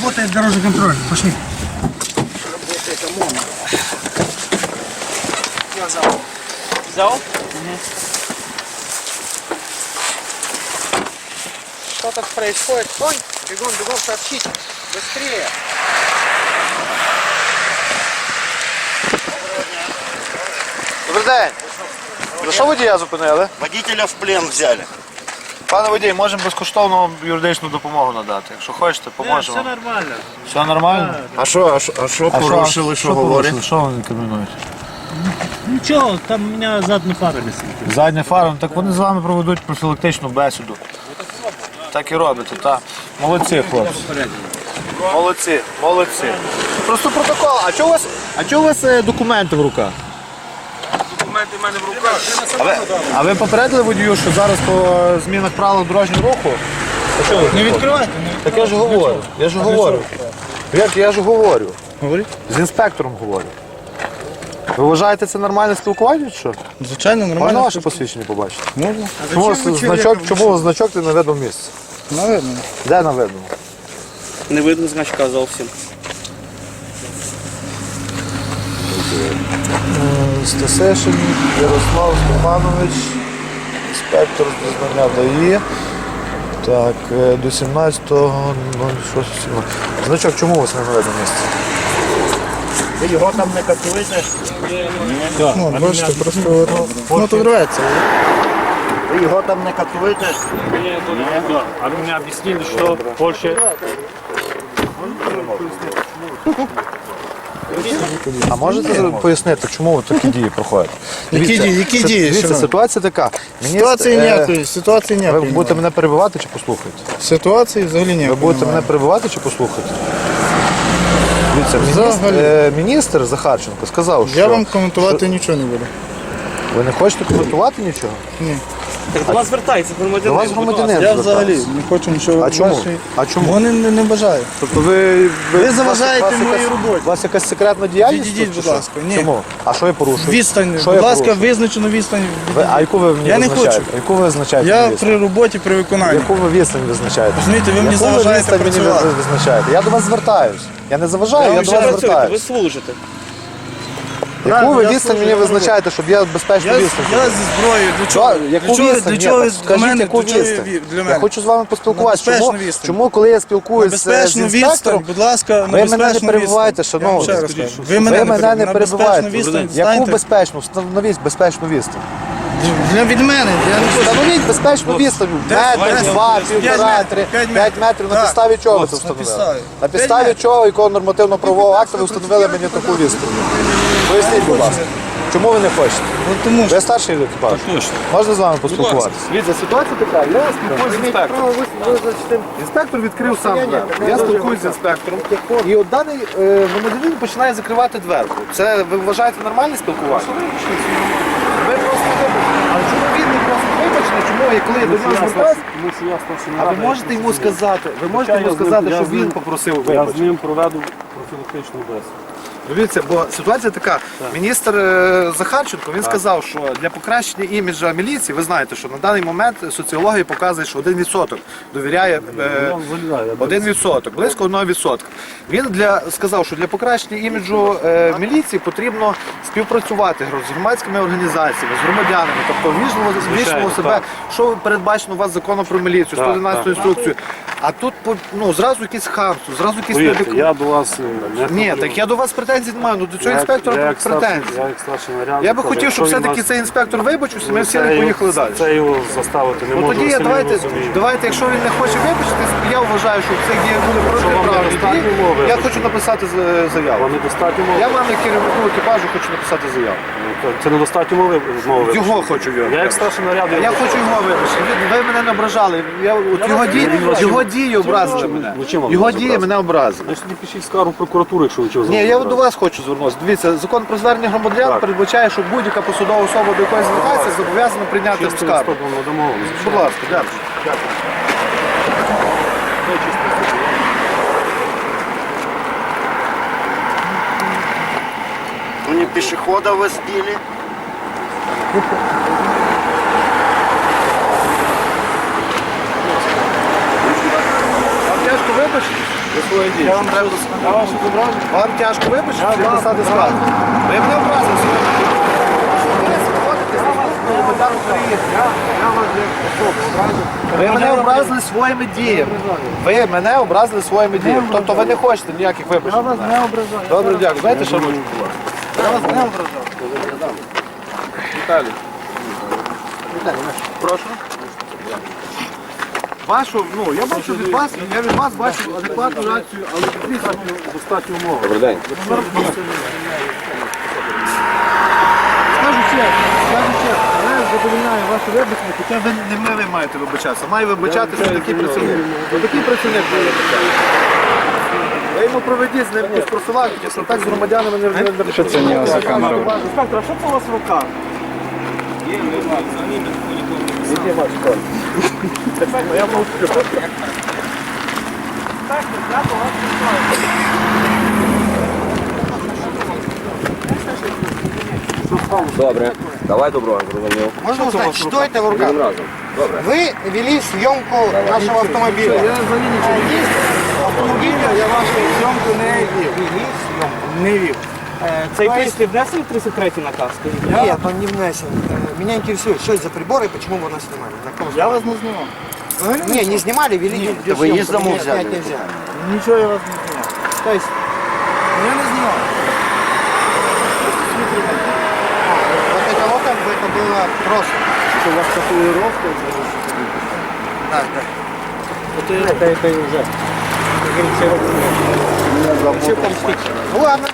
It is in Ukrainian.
Работает дорожный контроль. Пошли. Взял? Что тут происходит? Конь, бегом, бегом сообщить. Быстрее. Добрий день. За що водія зупинили? Водителя в плен взяли. Пане водій, можемо безкоштовну юридичну допомогу надати. Якщо хочете, поможемо. Все нормально. Все нормально? А що, а що, а що порушили, що говорять? Що вони кримінують? Ничего, там у меня задние фары висит. Задня фара, ну так вони з вами проведуть профілактичну бесіду. Так і робите, так. Молодці, хлопці. Молодці, молодці. Просто протокол. А чого у вас, а чого у вас е, документи в руках? Документи в мене в руках. А ви, а ви попередили водію, що зараз по змінах правил дорожнього руху? А що ви? Не відкривайте. Так я ж говорю, я ж говорю. Як я ж говорю. З інспектором говорю. Ви вважаєте це нормальне спілкування чи що? Звичайно, Можна нормально. ваше посвідчення побачити? Можна. Чому, у вас значок, чому у вас значок ти на видному місці? Наверно. Де на видному? Не видно значка зовсім. Стасешин Ярослав Степанович, інспектор з признання ДАІ. Так, е, до 17-го, ну, що 17. Значок, чому у вас не на видному місці? Ви його там не катуєте? Ну, бачите, просто ну, то рветься. Ви його там не катуєте? Да, а вы мне объяснили, что Польша А можете пояснити, чому ви такі дії проходять? Які дії? Які дії, Дивіться, шановні? ситуація така. Ситуації е, ніякої, ситуації Ви ніякої. будете мене перебивати чи послухаєте? Ситуації взагалі Ви ніякої. будете немає. мене перебивати чи послухати? Дивіться, міністр, Взагалі. е, міністр Захарченко сказав, що Я вам коментувати нічого не буду. ви не хочете коментувати нічого. Так до вас звертається До громадянин. вас громадянин. Я взагалі не хочу нічого. А чому? вашої- А чому? Вони не, не бажаю. Тобто ви, Ви заважаєте вас моїй якась- роботі. У вас якась секретна діяльність? Відійдіть, тут, чи будь що? ласка. Ні. Чому? А що я порушую? Відстань, Що будь я ласка, порушую? визначену відстань. Ви, а яку ви мені Я не визначаєте? хочу. Яку ви визначаєте? Я мені відстань? при роботі, при виконанні. Яку ви відстань визначаєте? Розумієте, ви мені Яку заважаєте відстань мені працювати. ви- визначаєте? Я до вас звертаюсь. Я не заважаю, я, до вас раз Ви звертаюсь. служите. Яку ви Правильно, я відстань мені я визначаєте, щоб я безпечно Я, відстань? я зі зброєю. Для чого? Да, Яку для чого, відстань? для Ні, чого так для скажіть, мене, яку для чого відстань? ви- для Я мене? хочу з вами поспілкуватися. На Чому, відстань. чому, коли я спілкуюся з безпечну відстань, інспектором, будь ласка, на ви мене не безпечну перебивайте, відстань. Я вам шановний. ще раз кажу. ви мене не перебуваєте. На безпечну відстань Яку безпечну? Встановіть безпечну відстань. Для від мене. Я не хочу. Встановіть безпечну відстань. Метр, два, півтора, три, п'ять метрів. На підставі чого ви це На встановили? підставі. На підставі чого, якого нормативно-правового акту ви встановили мені таку відстань? Поясніть, будь ласка. Чому ви не хочете? Ну, тому що Ви старший екіпаж? Можна з вами поспілкуватися? Дивіться, ситуація така. Я спілкуюся з інспектором. Інспектор відкрив сам двері. Я спілкуюся з інспектором. І от даний е, громадянин починає закривати дверку. Це ви вважаєте нормальне спілкування? Але чому він не просить вибачення? Чому я коли я до нього звертаюся? тому що я А ви можете йому сказати, ви можете йому сказати, що він попросив Я з вибачення? ним проведу профілактичну бесіду. Дивіться, бо ситуація така. Міністр е, Захарченко він сказав, що для покращення іміджа міліції, ви знаєте, що на даний момент соціологія показує, що 1% довіряє е, Я залізаю, я 1%, близько 1%. Він для сказав, що для покращення іміджу е, міліції потрібно співпрацювати з громадськими організаціями, з громадянами, тобто ввічливо себе, так. що передбачено у вас законом про міліцію, Так, 111 так. інструкцію. А тут по- ну зразу якісь хамство, зразу якісь Повірте, недик- я до вас е, не ні, так я до вас претензій не маю. Ну до цього інспектора претензій. Я як старший наряд. Я би хотів, щоб все-таки цей інспектор вибачився, ми всі не поїхали далі. Це його заставити не Ну можу. тоді я давайте, давайте, якщо він не хоче вибачитись, я вважаю, що це діє буде вам протиправні недостатньо дії. мови? Я хочу написати з- заяву. Вам недостатньо мови? Я вам як керівнику екіпажу хочу написати заяву. Ну, Це недостатньо мови мови. Його хочу Я як старший наряд. Я хочу його вибачити. Ви- Ви мене не ображали. Я, от його, його дії образили мене. Ну, чим вам Його дії образили? мене образили. Значить, тоді пишіть скаргу в прокуратуру, якщо ви чого Ні, я до вас хочу звернутися. Дивіться, закон про звернення громадян Так. передбачає, що будь-яка посадова особа, до якої звертається, зобов'язана прийняти скаргу. Будь ласка, дякую. Ну не пешехода вы Вам тяжко вибачити? Вам треба Вам тяжко вибачити, чи писати склад? Ви мене образили громадян України. Ви мене образили своїми діями. Ви мене образили своїми діями. Тобто ви не хочете ніяких вибачень. Я вас не ображаю. Добре, дякую. Знаєте, що робити? Я вас не ображаю. Віталій. Прошу. Вашу, ну, я бачу від вас, я від вас бачу адекватну реакцію, але від достатньо умови. Добрий день. Скажу чесно, скажу чесно, але задовольняю ваше вибачення, хоча ви не ви маєте вибачатися. Має вибачатися такий працівник. Такий працівник має вибачатися. Ви йому проведіть з ним профілактику, що так з громадянами не не- Що це не за камеру? Інспектор, а що це у вас в руках? Є, ваш код. Інспектор, я мовчу. Добре. Давай добро, зрозумів. Можно узнать, что это в руках? Будемо разом. Добре. Вы вели съемку нашего автомобиля. Я взагалі нічого не вів. Автомобіля я вашу зйомку не вів. Вели съемку. Не вів. Цей пристрій внесли в 33 наказ? Скажіть? Нет, он не внесен. Э, Меня интересует, что это за приборы и почему вы нас снимали? На каком Я вас не знімав. основании? Не, не снимали, вели видеосъемку. вы есть замок Меня взяли? снять нельзя. Нічого я вас не знімав. Тобто, ну, я не знімав. Вот это вот как бы это было просто. Що у вас татуїровка? Да, да. Это, это уже. Как говорится, Ну ладно,